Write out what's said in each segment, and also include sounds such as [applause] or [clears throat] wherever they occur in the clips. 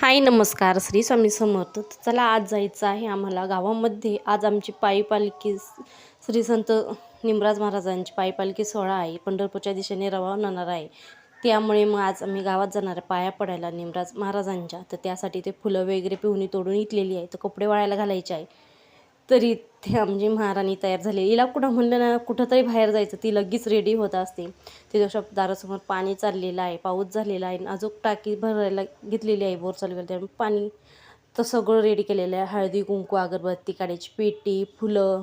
हाय नमस्कार. श्री स्वामी समर्थ. चला आज जायचं आहे आम्हाला गावामध्ये. आज आमची पायी पालखी श्री संत निमराज महाराजांची पायी पालखी सोहळा आहे. पंढरपूरच्या दिशेने रवाना होणार आहे. त्यामुळे मग आज आम्ही गावात जाणार आहे पाया पडायला निमराज महाराजांच्या. तर त्यासाठी ते फुलं वगैरे पिहुणी तोडून इथलेली आहे. तर कपडे वाळायला घालायचे आहे. तरी ते आमची महाराणी तयार झाली. हिला कुठं म्हणलं ना कुठंतरी बाहेर जायचं. ती लगेच रेडी होत असते. तिच्या दारासमोर पाणी चाललेलं आहे पाऊस झालेला आहे आणि अजून टाकी भरायला घेतलेली आहे बोर चालू त्यामुळे पाणी तर सगळं रेडी केलेलं आहे. हळदी कुंकू अगरबत्ती काढायची पेटी फुलं.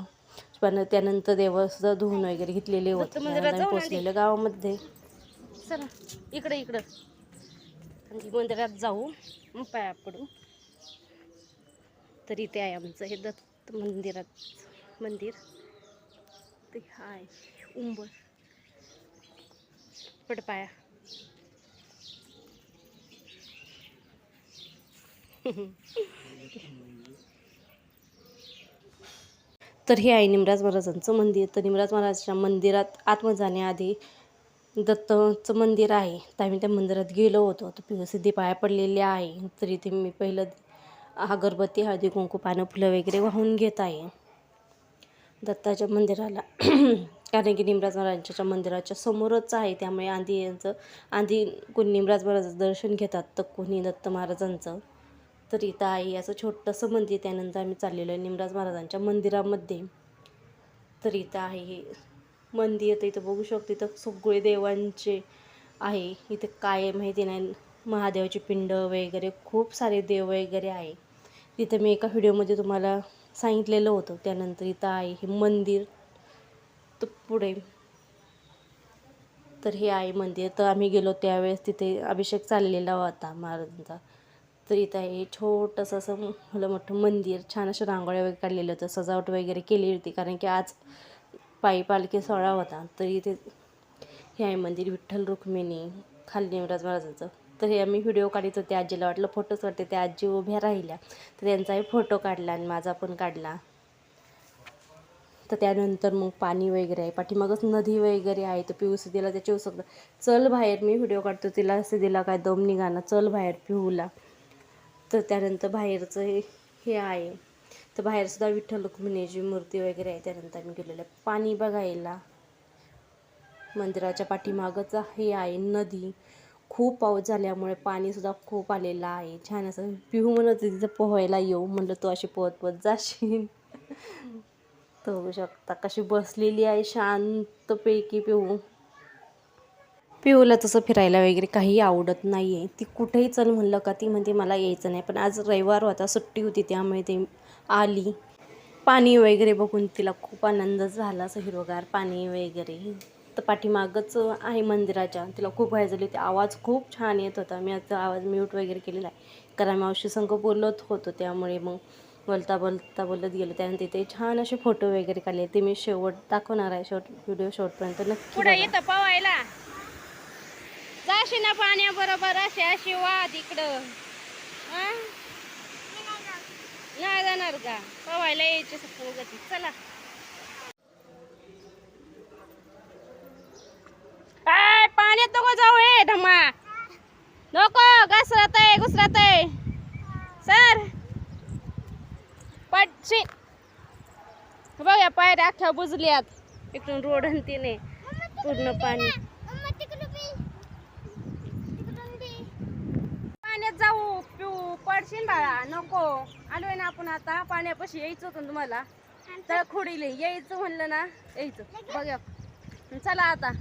पण त्यानंतर देवाचं धुवून वगैरे घेतलेले होते. आम्ही पोचलेलं गावामध्ये. चला इकडे इकडं. आणि मंदिरात जाऊ. मग पाया पडू. तर इथे आहे आमचं हे दत्त. मंदिरात मंदिर. ते हाय उंबर. पडपाया. तर हे आहे निमराज महाराजांचं मंदिर. तर निमराज महाराजांच्या मंदिरात आतमध्ये जाण्याआधी दत्तचं मंदिर आहे. तर आम्ही त्या मंदिरात गेलो होतो. तर पिवसिद्धी पाया पडलेली आहे. तर इथे मी पहिलं अगरबत्ती हळदी कुंकू पानं फुलं वगैरे वाहून घेत आहे. दत्ताच्या मंदिराला [clears throat] कारण की निमराज महाराजांच्या मंदिराच्या समोरच आहे. त्यामुळे आधी यांचं आधी कोणी निमराज महाराजाचं दर्शन घेतात तर कोणी दत्त महाराजांचं. तर इथं आहे याचं छोटंसं मंदिर. त्यानंतर आम्ही चाललेलो आहे निमराज महाराजांच्या मंदिरामध्ये. तर इथं आहे हे मंदिर. तर इथं बघू शकतो इथं सगळे देवांचे आहे. इथं काय माहिती नाही. महादेवाची पिंड वगैरे खूप सारे देव वगैरे आहे. तिथं मी एका व्हिडिओमध्ये तुम्हाला सांगितलेलं होतं. त्यानंतर इथं आहे हे मंदिर. तर पुढे तर हे आहे मंदिर. तर आम्ही गेलो त्यावेळेस तिथे अभिषेक चाललेला होता महाराजांचा. तर इथं आहे छोटंसं असं मला मोठं मंदिर. छान अशा रांगोळ्या वगैरे काढलेलं होतं सजावट वगैरे केली होती. कारण की आज पायी पालखी सोहळा होता. तर इथे हे आहे मंदिर. विठ्ठल रुक्मिणी खाली निमराज महाराजांचं. तर हे आम्ही व्हिडिओ काढत होते आजीला. वाटलं फोटोच वाटते त्या आजी उभ्या राहिल्या. तर त्यांचाही फोटो काढला आणि माझा पण काढला. तर त्यानंतर मग पाणी वगैरे आहे. पाठीमागच नदी वगैरे आहे. तर पिऊ दिला त्याची उसकलं चल बाहेर मी व्हिडिओ काढतो तिला. असं काय दम निघाना चल बाहेर पिऊला. तर त्यानंतर बाहेरचं हे हे आहे. तर बाहेरसुद्धा विठ्ठल रुक्मिणीची मूर्ती वगैरे आहे. त्यानंतर आम्ही गेलेलं पाणी बघायला. मंदिराच्या पाठीमागच हे आहे नदी. खूप पाऊस झाल्यामुळे पाणीसुद्धा खूप आलेलं आहे. छान असं पिहू म्हणत होती तिथं पोहायला येऊ म्हणलं तू अशी पोहत पोहत जाशील. तर बघू शकता कशी बसलेली आहे शांतपैकी पिहू. पिहूला तसं फिरायला वगैरे काही आवडत नाही आहे ती कुठेही चल म्हणलं का ती म्हणते मला यायचं नाही. पण आज रविवार होता सुट्टी होती त्यामुळे ते आली. पाणी वगैरे बघून तिला खूप आनंद झाला असं हिरोगार पाणी वगैरे. तर पाठीमागच आहे मंदिराच्या. तिला खूप व्हाय झाली ते आवाज खूप छान येत होता. मी आता आवाज म्यूट वगैरे केलेला आहे. कारण मावशी संघ बोलत होतो त्यामुळे मग बोलता बोलता बोलत गेलो. त्यानंतर तिथे छान असे फोटो वगैरे काढले. ते मी शेवट दाखवणार आहे. शेवट व्हिडिओ शेवटपर्यंत नक्की पवायला जाशी ना पाण्या बरोबर अशी वाद इकडं? नाही जाणार का? पवायला यायची गती चला आय, पाण्यात नको जाऊ हे धम्मा नको घसरत आहे घुसरत आहे सर. पटशी. बघा या पायऱ्या अख्ख्या बुजल्यात. इकडून रोड तिने पूर्ण पाणी. पाण्यात जाऊ पिऊ पडशील बाळा नको. आलोय ना आपण आता पाण्यापाशी यायचं होतं तुम्हाला. तर खोडीले यायचं म्हणलं ना यायचं. बघ चला आता.